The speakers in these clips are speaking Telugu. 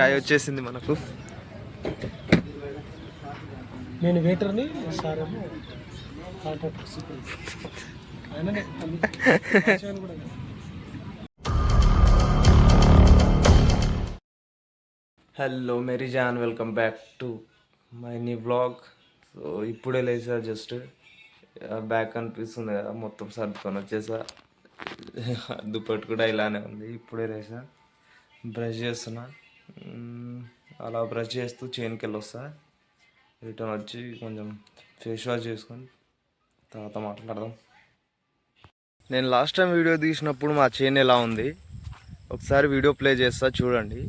చాయ్ వచ్చేసింది మనకు. నేను వెయిటర్ని సార్ హలో మెరీ జాన్ వెల్కమ్ బ్యాక్ టు మై నీ వ్లాగ్ సో ఇప్పుడే లేసా జస్ట్ బ్యాక్ అనిపిస్తుంది కదా మొత్తం సర్దుకొని వచ్చేసా. దుప్పటి కూడా ఇలానే ఉంది. ఇప్పుడే లేసా. బ్రష్ చేస్తున్నా. అలా బ్రష్ చేస్తూ చేనుకి వెళ్ళి వస్తా రిటర్న్ వచ్చి కొంచెం ఫేస్ వాష్ చేసుకొని తర్వాత మాట్లాడదాం. నేను లాస్ట్ టైం వీడియో తీసినప్పుడు మా చైన్ ఎలా ఉంది? ఒకసారి వీడియో ప్లే చేస్తా చూడండి.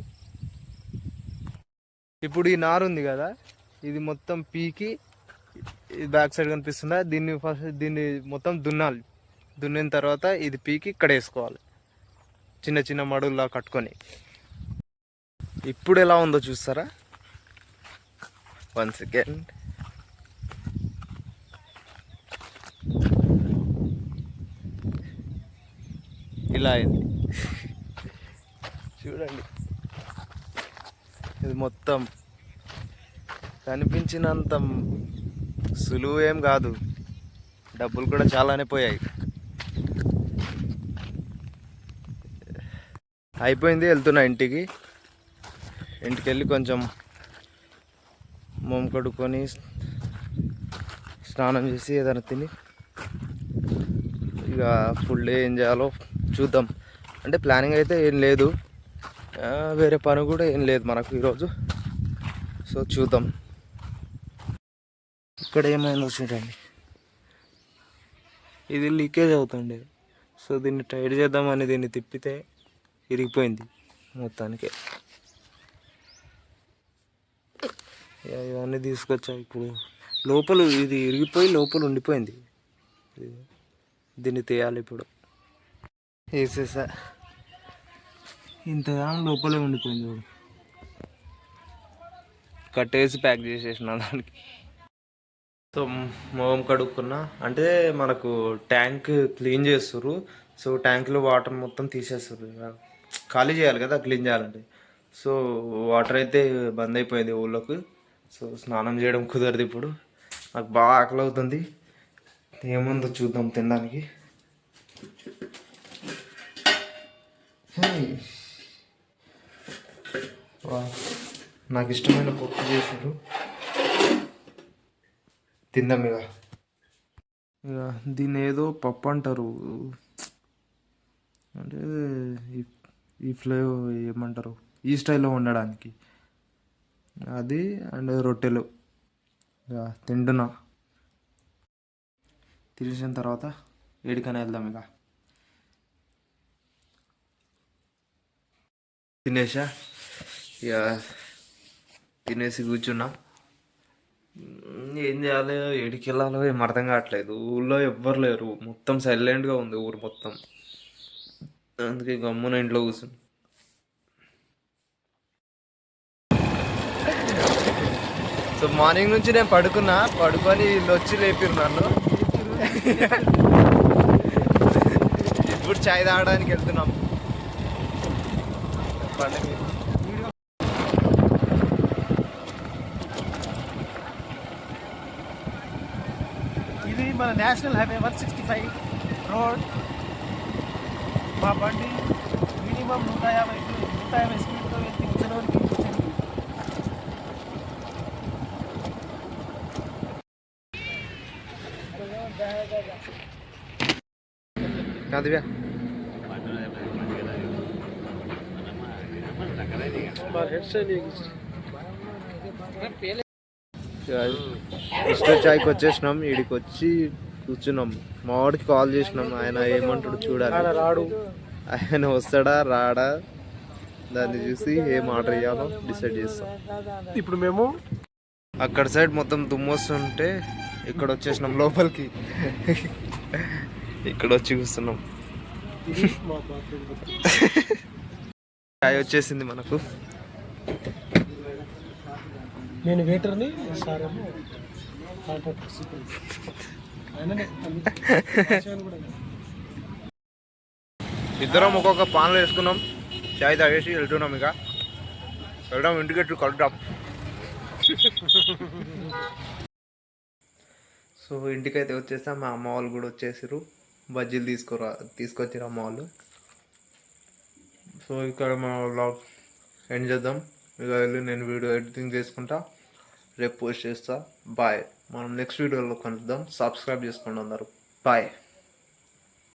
ఇప్పుడు ఈ నారు ఉంది కదా ఇది మొత్తం పీకి ఇది బ్యాక్ సైడ్ కనిపిస్తుందా? దీన్ని ఫస్ట్ దీన్ని మొత్తం దున్నాలి. దున్నిన తర్వాత ఇది పీకి ఇక్కడ వేసుకోవాలి చిన్న చిన్న మడుల్లా కట్టుకొని. ఇప్పుడు ఎలా ఉందో చూస్తారా? వన్ సెకండ్ ఇలా అయింది. చూడండి. ఇది మొత్తం కనిపించినంత సులువు ఏం కాదు. డబ్బులు కూడా చాలానే పోయాయి. అయిపోయింది వెళ్తున్నా ఇంటికి. ఇంటికి వెళ్ళి కొంచెం మొమ్ కడుక్కొని స్నానం చేసి ఏదైనా తిని ఇక ఫుల్ డే ఏం చేయాలో చూద్దాం. అంటే ప్లానింగ్ అయితే ఏం లేదు. వేరే పని కూడా ఏం లేదు మనకు ఈరోజు. సో చూద్దాం. ఇక్కడ ఏమైందో వచ్చిందండి ఇది లీకేజ్ అవుతుంది. సో దీన్ని టైట్ చేద్దామని దీన్ని తిప్పితే ఇరిగిపోయింది మొత్తానికి ఇక ఇవన్నీ తీసుకొచ్చా ఇప్పుడు. లోపల ఇది ఇరిగిపోయి లోపల ఉండిపోయింది. దీన్ని తీయాలి ఇప్పుడు. వేసేసా. ఇంతగా లోపలే ఉండిపోయింది చూడు. కట్టేసి ప్యాక్ చేసేసిన దానికి. సో మొహం కడుక్కున్నా. అంటే మనకు ట్యాంక్ క్లీన్ చేస్తారు సో ట్యాంక్లో వాటర్ మొత్తం తీసేస్తారు ఖాళీ చేయాలి కదా క్లీన్ చేయాలంటే. సో వాటర్ అయితే బంద్ అయిపోయింది ఊళ్ళోకి. సో స్నానం చేయడం కుదరదు ఇప్పుడు. నాకు బాగా ఆకలి అవుతుంది ఏముందో చూద్దాం తినడానికి. నాకు ఇష్టమైన పప్పు చేసారు తిందాం ఇక. ఇక దీన్ని ఏదో పప్పు అంటారు. అంటే ఈ- ఈ ఏమంటారు? ఈ స్టైల్లో వండడానికి. అది అండ్ రొట్టెలు. ఇక తింటున్నా. తినేసిన తర్వాత ఏడికైనా వెళ్దాం ఇక. తినేసా? ఇక తినేసి కూర్చున్నా. ఏం చేయాలి? ఏడికి వెళ్ళాలో ఏం అర్థం కావట్లేదు. ఊళ్ళో ఎవ్వరు లేరు. మొత్తం సైలెంట్గా ఉంది ఊరు మొత్తం. అందుకే గమ్మున ఇంట్లో కూర్చుని సో మార్నింగ్ నుంచి నేను పడుకున్నా పడుకొని వీళ్ళు వచ్చి లేపారు నన్ను. ఇప్పుడు చాయ్ తాగడానికి వెళ్తున్నాం. చెప్పండి ఇది మన national highway one sixty five road. మా బండి మినిమం నూట యాభై నూట యాభై స్పీడ్తో వెళ్తే ముసలోనికి కూర్చొని కాదువ్యా. చాయ్కి వచ్చేసినాం ఈడికి వచ్చి కూర్చున్నాం. మా వాడికి కాల్ చేసినాం ఆయన ఏమంటాడు చూడాలి. రాడు. ఆయన వస్తాడా రాడా? దాన్ని చూసి ఏం ఆర్డర్ చేయాలో డిసైడ్ చేస్తాం. ఇప్పుడు మేము అక్కడ సైడ్ మొత్తం దుమ్మొస్తుంటే ఇక్కడ వచ్చేసినాం లోపలికి. ఇక్కడ వచ్చి కూర్చున్నాం. చాయ్ వచ్చేసింది మనకు. నేను వెయిటర్ని ఇద్దరం ఒక్కొక్క పాన్లు వేసుకున్నాం. చాయ్ తాగేసి వెళ్తున్నాం ఇక. వెళ్దాం ఇంటికి కలుద్దాం. సో ఇంటికైతే వచ్చేసా మా అమ్మ వాళ్ళు కూడా వచ్చేసారు బజ్జీలు తీసుకురా తీసుకొచ్చారు అమ్మ వాళ్ళు. సో ఇక్కడ మా బ్లాగ్ ఎండ్ చేద్దాం. ఇక వెళ్ళి నేను వీడియో ఎడిటింగ్ చేసుకుంటా. రేపు పోస్ట్ చేస్తా. బాయ్ మనం నెక్స్ట్ వీడియోలో కలుద్దాం. సబ్స్క్రైబ్ చేసుకోండి అందరూ. బాయ్